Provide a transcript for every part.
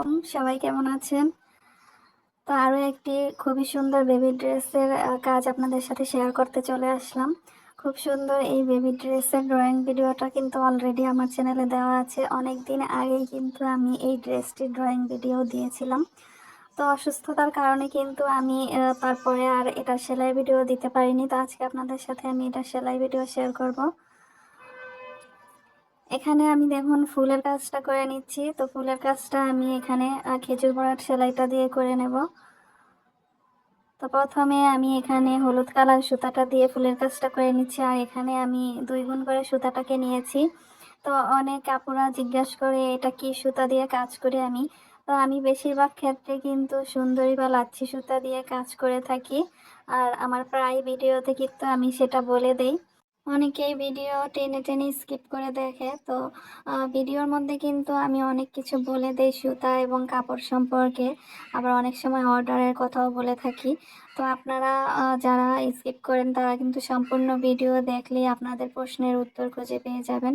আলাইকুম। সবাই কেমন আছেন? তো আরও একটি খুবই সুন্দর বেবি ড্রেসের কাজ আপনাদের সাথে শেয়ার করতে চলে আসলাম। খুব সুন্দর এই বেবি ড্রেসের ড্রয়িং ভিডিওটা কিন্তু অলরেডি আমার চ্যানেলে দেওয়া আছে। অনেক দিন আগেই কিন্তু আমি এই ড্রেসটির ড্রয়িং ভিডিও দিয়েছিলাম। তো অসুস্থতার কারণে কিন্তু আমি তারপরে আর এটা সেলাই ভিডিও দিতে পারিনি। তো আজকে আপনাদের সাথে আমি এটা সেলাই ভিডিও শেয়ার করব। এখানে আমি দেখুন ফুলের কাজটা করে নিচ্ছি। তো ফুলের কাজটা আমি এখানে খেজুর বড়ার সেলাইটা দিয়ে করে নেব। তো প্রথমে আমি এখানে হলুদ কালার সুতাটা দিয়ে ফুলের কাজটা করে নিচ্ছি আর এখানে আমি দুই গুণ করে সুতাটাকে নিয়েছি। তো অনেক আপুরা জিজ্ঞাসা করে, এটা কি সুতা দিয়ে কাজ করি আমি? তো আমি বেশিরভাগ ক্ষেত্রে কিন্তু সুন্দরী বা লাচ্ছি সুতা দিয়ে কাজ করে থাকি। আর আমার প্রায় ভিডিওতে কিন্তু আমি সেটা বলে দেই। অনেকেই ভিডিও টেনে টেনে স্কিপ করে দেখে। তো ভিডিওর মধ্যে কিন্তু আমি অনেক কিছু বলে দেই সুতা এবং কাপড় সম্পর্কে। আবার অনেক সময় অর্ডারের কথাও বলে থাকি। তো আপনারা যারা স্কিপ করেন তারা কিন্তু সম্পূর্ণ ভিডিও দেখলেই আপনাদের প্রশ্নের উত্তর খুঁজে পেয়ে যাবেন।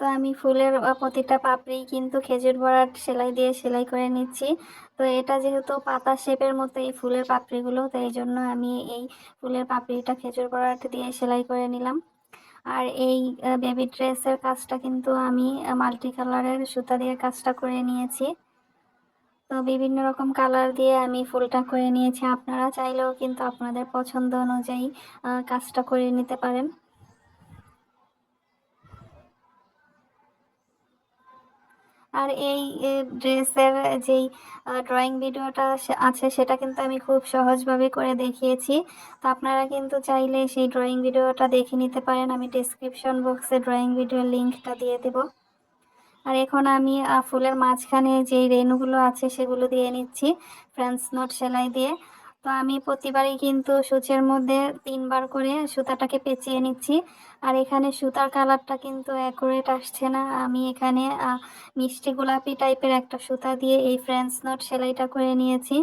তো আমি ফুলের প্রতিটা পাপড়ি কিন্তু খেজুর বড়ার সেলাই দিয়ে সেলাই করে নিচ্ছি। তো এটা যেহেতু পাতা শেপের মতো এই ফুলের পাপড়িগুলো, তো এই জন্য আমি এই ফুলের পাপড়িটা খেজুর বড়াট দিয়ে সেলাই করে নিলাম। আর এই বেবি ড্রেসের কাজটা কিন্তু আমি মাল্টি কালারের সুতা দিয়ে কাজটা করে নিয়েছি। তো বিভিন্ন রকম কালার দিয়ে আমি ফুলটা করে নিয়েছি। আপনারা চাইলেও কিন্তু আপনাদের পছন্দ অনুযায়ী কাজটা করে নিতে পারেন। আর এই ড্রেসের যেই ড্রয়িং ভিডিওটা আছে সেটা কিন্তু আমি খুব সহজভাবে করে দেখিয়েছি। তো আপনারা কিন্তু চাইলে সেই ড্রয়িং ভিডিওটা দেখে নিতে পারেন। আমি ডিসক্রিপশন বক্সে ড্রয়িং ভিডিওর লিঙ্কটা দিয়ে দেব। আর এখন আমি ফুলের মাঝখানে যেই রেণুগুলো আছে সেগুলো দিয়ে নিচ্ছি ফ্রেন্স নোট সেলাই দিয়ে। তো আমি প্রতিবারই কিন্তু সূচের মধ্যে তিনবার করে সুতাটাকে পেঁচিয়ে নিচ্ছি। আর এখানে সুতার কালারটা কিন্তু অ্যাকুরেট আসছে না। আমি এখানে মিষ্টি গোলাপি টাইপের একটা সুতা দিয়ে এই ফ্রেন্স নট সেলাইটা করে নিয়েছি।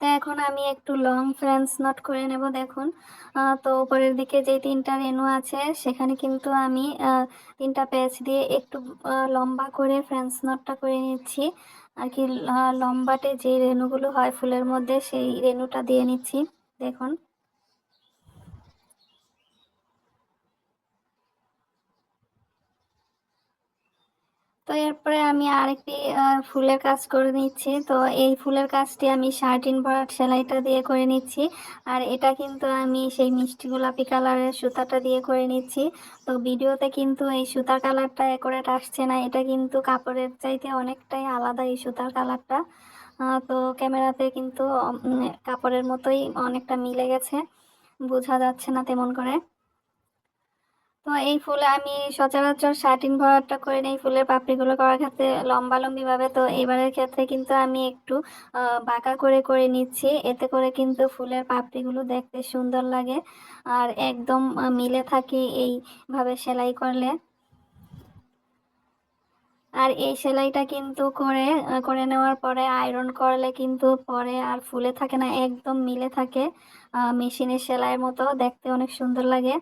তো এখন আমি একটু লং ফ্রেন্স নট করে নেব, দেখুন। তো উপরের দিকে যে তিনটা রেনু আছে, সেখানে কিন্তু আমি তিনটা প্যাচ দিয়ে একটু লম্বা করে ফ্রেন্স নটটা করে নিচ্ছি। আর কি লম্বাটে যে রেণুগুলো হয় ফুলের মধ্যে সেই রেণুটা দিয়ে নিচ্ছি। দেখুন তো এরপরে আমি আরেকটি ফুলের কাজ করে নিচ্ছি। তো এই ফুলের কাজটি আমি শার্টিন ভরাট সেলাইটা দিয়ে করে নিচ্ছি। আর এটা কিন্তু আমি সেই মিষ্টি গোলাপি কালারের সুতাটা দিয়ে করে নিচ্ছি। তো ভিডিওতে কিন্তু এই সুতার কালারটা অ্যাকুরেট আসছে না, এটা কিন্তু কাপড়ের চাইতে অনেকটাই আলাদা এই সুতার কালারটা। তো ক্যামেরাতে কিন্তু কাপড়ের মতোই অনেকটা মিলে গেছে। বোঝা যাচ্ছে না তেমন করে। তো এই ফুলে আমি সচরাচর শার্টিন ভরাটটা করে নিই। ফুলের পাপড়িগুলো করার ক্ষেত্রে লম্বা লম্বি ভাবে তো এবারের ক্ষেত্রে কিন্তু আমি একটু বাঁকা করে করে নিচ্ছি। এতে করে কিন্তু ফুলের পাপড়িগুলো দেখতে সুন্দর লাগে। আর একদম মিলে থাকে এইভাবে সেলাই করলে। আর এই সেলাইটা কিন্তু করে করে নেওয়ার পরে আয়রন করলে কিন্তু পরে আর ফুলে থাকে না, একদম মিলে থাকে মেশিনের সেলাইয়ের মতো। দেখতে অনেক সুন্দর লাগে।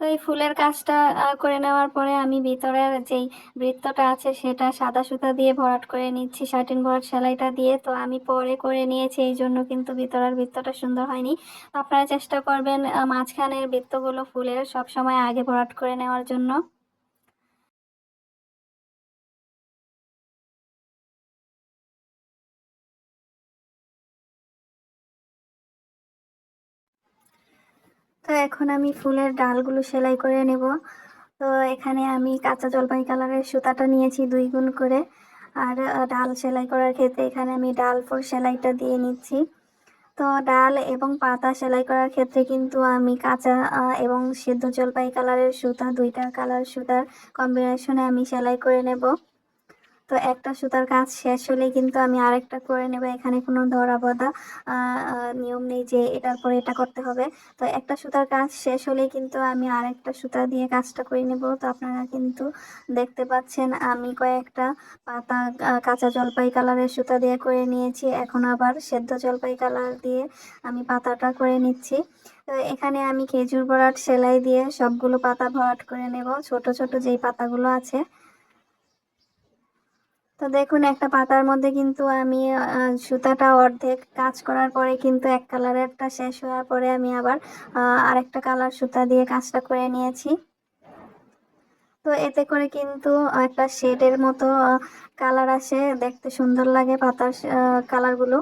তো এই ফুলের কাজটা করে নেওয়ার পরে আমি ভিতরের যেই বৃত্তটা আছে সেটা সাদা সুতা দিয়ে ভরাট করে নিচ্ছি শার্টিন ভরাট সেলাইটা দিয়ে। তো আমি পরে করে নিয়েছি, এই জন্য কিন্তু ভিতরের বৃত্তটা সুন্দর হয়নি। আপনারা চেষ্টা করবেন মাঝখানের বৃত্তগুলো ফুলের সব সময় আগে ভরাট করে নেওয়ার জন্য। তো এখন আমি ফুলের ডালগুলো সেলাই করে নেব। তো এখানে আমি কাঁচা জলপাই কালারের সুতাটা নিয়েছি দুই গুণ করে। আর ডাল সেলাই করার ক্ষেত্রে এখানে আমি ডাল ফোর সেলাইটা দিয়ে নিচ্ছি। তো ডাল এবং পাতা সেলাই করার ক্ষেত্রে কিন্তু আমি কাঁচা এবং সিদ্ধ জলপাই কালারের সুতা, দুইটা কালার সুতার কম্বিনেশনে আমি সেলাই করে নেব। তো একটা সুতার কাজ শেষ হলে কিন্তু আমি আরেকটা করে নেব। এখানে কোনো ধরা বাঁধা নিয়ম নেই যে এটার পরে এটা করতে হবে। তো একটা সুতার কাজ শেষ হলে কিন্তু আমি আরেকটা সুতা দিয়ে কাজটা করে নেব। তো আপনারা কিন্তু দেখতে পাচ্ছেন আমি কয়েকটা পাতা কাঁচা জলপাই কালারের সুতা দিয়ে করে নিয়েছি। এখন আবার সেদ্ধ জলপাই কালার দিয়ে আমি পাতাটা করে নিচ্ছি। তো এখানে আমি খেজুর বরাট সেলাই দিয়ে সবগুলো পাতা ভরাট করে নেব। ছোট ছোট যেই পাতাগুলো আছে তো দেখুন, একটা পাতার মধ্যে কিন্তু আমি সুতাটা অর্ধেক কাজ করার পরে কিন্তু এক কালারেরটা শেষ হওয়ার পরে আমি আবার আরেকটা কালার সুতা দিয়ে কাজটা করে নিয়েছি। তো এতে করে কিন্তু একটা শেডের মতো কালার আসে, দেখতে সুন্দর লাগে পাতার কালারগুলো।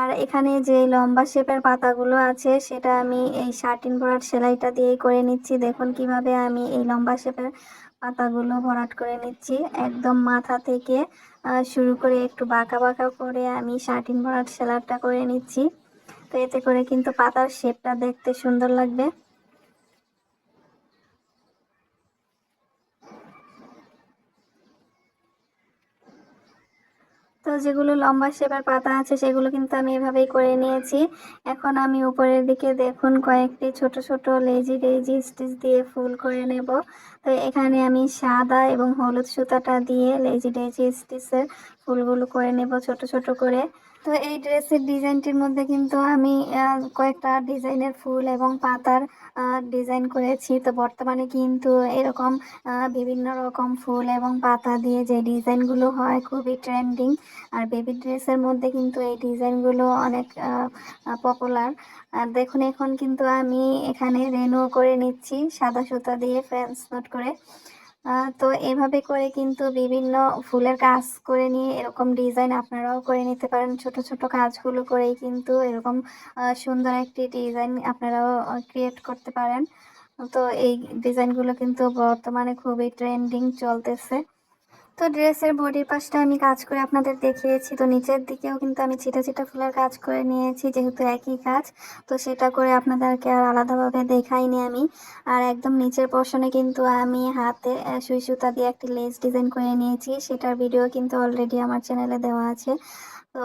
আর এখানে যে লম্বা শেপের পাতাগুলো আছে, সেটা আমি এই শার্টিন ভরাট সেলাইটা দিয়েই করে নিচ্ছি। দেখুন কীভাবে আমি এই লম্বা শেপের পাতাগুলো ভরাট করে নিচ্ছি। একদম মাথা থেকে শুরু করে একটু বাঁকা বাঁকা করে আমি শার্টিন ভরাট সেলারটা করে নিচ্ছি। তো এতে করে কিন্তু পাতার শেপটা দেখতে সুন্দর লাগবে। তো যেগুলো লম্বা শেপের পাতা আছে, সেগুলো কিন্তু আমি এভাবেই করে নিয়েছি। এখন আমি উপরের দিকে দেখুন কয়েকটি ছোট ছোট লেজি লেজি স্টিচ দিয়ে ফুল করে নেব। তো এখানে আমি সাদা এবং হলুদ সুতাটা দিয়ে লেজি লেজি স্টিচের ফুলগুলো করে নেব ছোট ছোট করে। তো এই ড্রেসের ডিজাইনটির মধ্যে কিন্তু আমি কয়েকটা ডিজাইনের ফুল এবং পাতার ডিজাইন করেছি। তো বর্তমানে কিন্তু এরকম বিভিন্ন রকম ফুল এবং পাতা দিয়ে যে ডিজাইনগুলো হয় খুবই ট্রেন্ডিং। আর বেবি ড্রেসের মধ্যে কিন্তু এই ডিজাইনগুলো অনেক পপুলার। আর দেখুন, এখন কিন্তু আমি এখানে রেনু করে নিচ্ছি, সাদা সুতা দিয়ে ফ্রেন্স নোট করে। তো এভাবে করে কিন্তু বিভিন্ন ফুলের কাজ করে নিয়ে এরকম ডিজাইন আপনারাও করে নিতে পারেন। ছোট ছোট কাজগুলো করেই কিন্তু এরকম সুন্দর একটি ডিজাইন আপনারাও ক্রিয়েট করতে পারেন। তো এই ডিজাইনগুলো কিন্তু বর্তমানে খুবই ট্রেন্ডিং চলতেছে। তো ড্রেসের বডি পাশটা আমি কাজ করে আপনাদের দেখিয়েছি। তো নিচের দিকেও কিন্তু আমি ছিটা ছিটা ফুলের কাজ করে নিয়েছি, যেহেতু একই কাজ। তো সেটা করে আপনাদেরকে আর আলাদাভাবে দেখাইনি আমি। আর একদম নিচের পোর্শনে কিন্তু আমি হাতে সুই সুতা দিয়ে একটি লেস ডিজাইন করে নিয়েছি। সেটার ভিডিও কিন্তু অলরেডি আমার চ্যানেলে দেওয়া আছে। তো